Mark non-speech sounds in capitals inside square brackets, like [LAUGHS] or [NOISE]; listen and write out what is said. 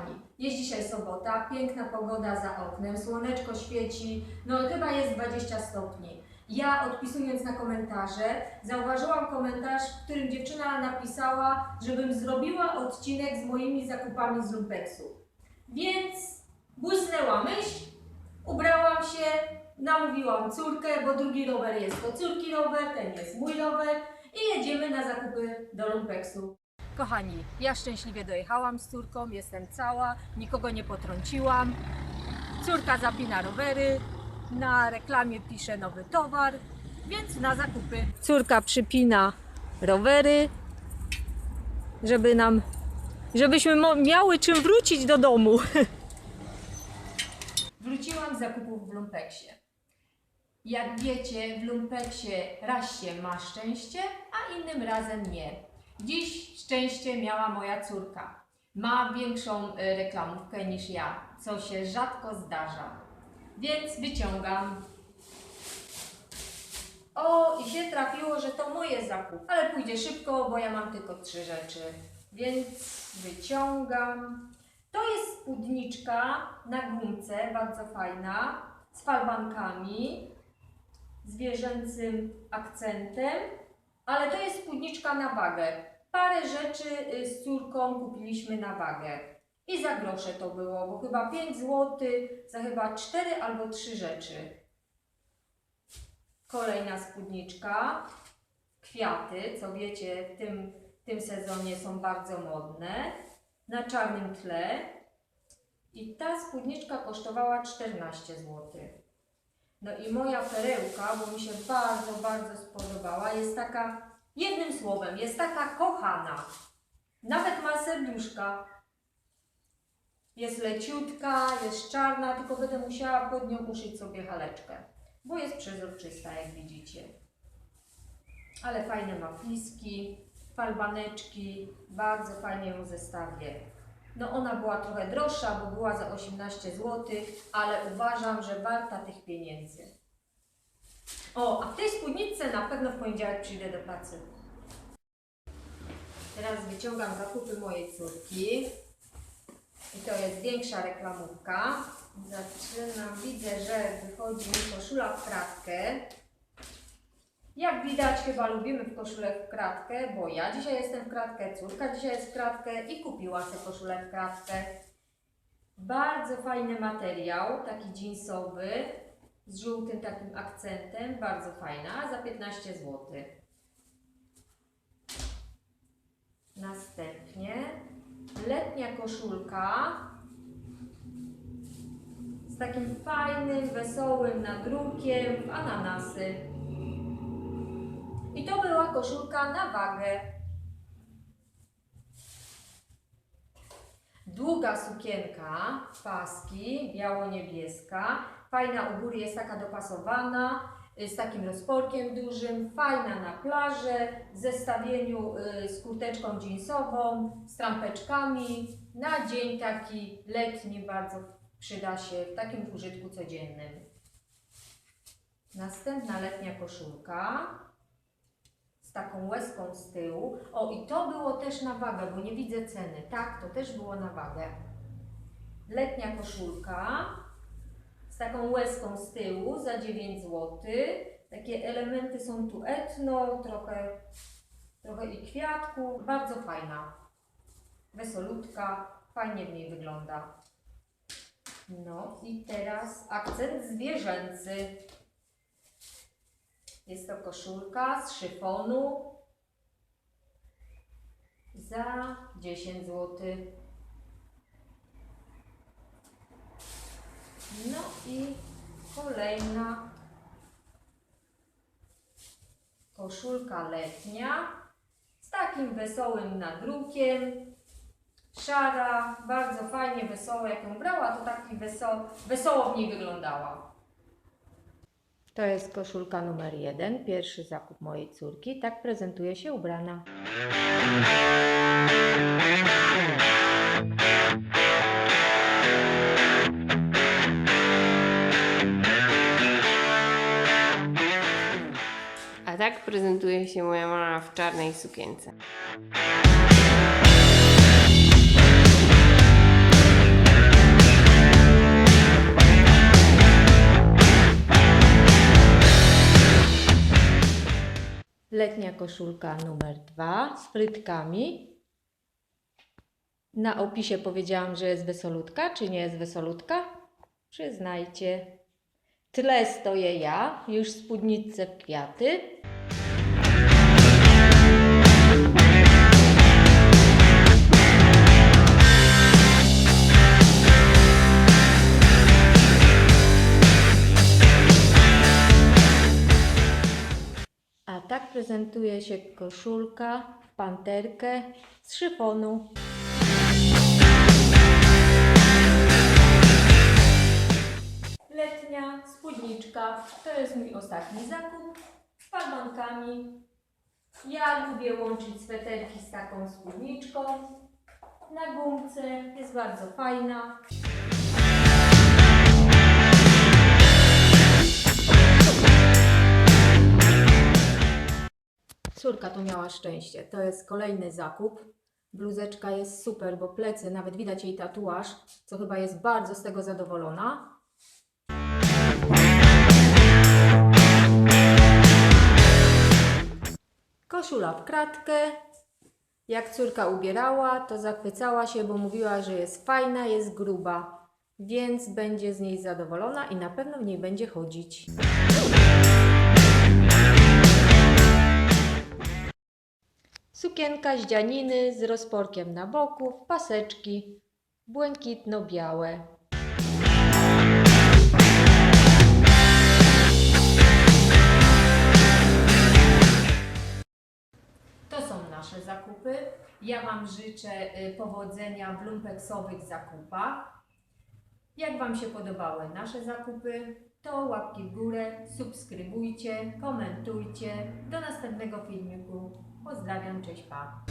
kochani, jest dzisiaj sobota, piękna pogoda za oknem, słoneczko świeci, no chyba jest 20 stopni. Ja odpisując na komentarze, zauważyłam komentarz, w którym dziewczyna napisała, żebym zrobiła odcinek z moimi zakupami z Lumpeksu. Więc błysnęła myśl, ubrałam się, namówiłam córkę, bo drugi rower jest to córki rower, ten jest mój rower i jedziemy na zakupy do Lumpeksu. Kochani, ja szczęśliwie dojechałam z córką, jestem cała, nikogo nie potrąciłam. Córka zapina rowery, na reklamie pisze nowy towar, więc na zakupy. Córka przypina rowery, żeby nam, żebyśmy miały czym wrócić do domu. [LAUGHS] Wróciłam z zakupów w Lumpeksie. Jak wiecie, w Lumpeksie raz się ma szczęście, a innym razem nie. Dziś szczęście miała moja córka. Ma większą y, reklamówkę niż ja, co się rzadko zdarza. Więc wyciągam. O, i się trafiło, że to moje zakup, ale pójdzie szybko, bo ja mam tylko trzy rzeczy. Więc wyciągam. To jest spódniczka na gumce, bardzo fajna, z falbankami, zwierzęcym akcentem, ale to jest spódniczka na wagę. Parę rzeczy y, z córką kupiliśmy na wagę. I za grosze to było, bo chyba 5 zł za chyba 4 albo 3 rzeczy. Kolejna spódniczka. Kwiaty, co wiecie, w tym, w tym sezonie są bardzo modne. Na czarnym tle. I ta spódniczka kosztowała 14 zł. No i moja perełka, bo mi się bardzo, bardzo spodobała, jest taka, jednym słowem, jest taka kochana. Nawet ma serduszka. Jest leciutka, jest czarna, tylko będę musiała pod nią uszyć sobie haleczkę, bo jest przezroczysta, jak widzicie. Ale fajne ma fliski, falbaneczki, bardzo fajnie ją zestawię. No ona była trochę droższa, bo była za 18 zł, ale uważam, że warta tych pieniędzy. O, a w tej spódniczce na pewno w poniedziałek przyjdę do pracy. Teraz wyciągam zakupy mojej córki. I to jest większa reklamówka. Zaczynam, widzę, że wychodzi mi koszula w kratkę. Jak widać, chyba lubimy w koszulę w kratkę, bo ja dzisiaj jestem w kratkę, córka dzisiaj jest w kratkę i kupiła sobie koszulę w kratkę. Bardzo fajny materiał, taki jeansowy, z żółtym takim akcentem, bardzo fajna, za 15 zł. Następnie letnia koszulka z takim fajnym, wesołym nadrukiem ananasy. I to była koszulka na wagę. Długa sukienka, paski, biało-niebieska. Fajna u góry jest taka dopasowana, y, z takim rozporkiem dużym. Fajna na plażę, w zestawieniu y, z kurteczką jeansową, z trampeczkami. Na dzień taki letni bardzo przyda się w takim użytku codziennym. Następna letnia koszulka z taką łezką z tyłu. O, i to było też na wagę, bo nie widzę ceny. Tak, to też było na wagę. Letnia koszulka z taką łezką z tyłu za 9 zł. Takie elementy są tu etno, trochę, trochę i kwiatku. Bardzo fajna. Wesolutka, fajnie w niej wygląda. No i teraz akcent zwierzęcy. Jest to koszulka z szyfonu za 10 zł. No i kolejna koszulka letnia z takim wesołym nadrukiem. Szara, bardzo fajnie, wesoło. Jak ją brała, to taki wesoło, wesoło w niej wyglądała. To jest koszulka numer jeden, pierwszy zakup mojej córki. Tak prezentuje się ubrana. A tak prezentuje się moja mama w czarnej sukience. Letnia koszulka numer dwa z frytkami. Na opisie powiedziałam, że jest wesolutka, czy nie jest wesolutka? Przyznajcie. W tle stoję ja, już w spódniczce w kwiaty. Prezentuje się koszulka w panterkę z szyfonu. Letnia spódniczka to jest mój ostatni zakup z falbankami. Ja lubię łączyć sweterki z taką spódniczką. Na gumce jest bardzo fajna. Córka to miała szczęście. To jest kolejny zakup. Bluzeczka jest super, bo plecy, nawet widać jej tatuaż, co chyba jest bardzo z tego zadowolona. Koszula w kratkę. Jak córka ubierała, to zachwycała się, bo mówiła, że jest fajna, jest gruba, więc będzie z niej zadowolona i na pewno w niej będzie chodzić. Sukienka z dzianiny z rozporkiem na boku, paseczki błękitno-białe. To są nasze zakupy. Ja Wam życzę y, powodzenia w lumpeksowych zakupach. Jak Wam się podobały nasze zakupy, to łapki w górę, subskrybujcie, komentujcie. Do następnego filmiku. Pozdrawiam, cześć, pa.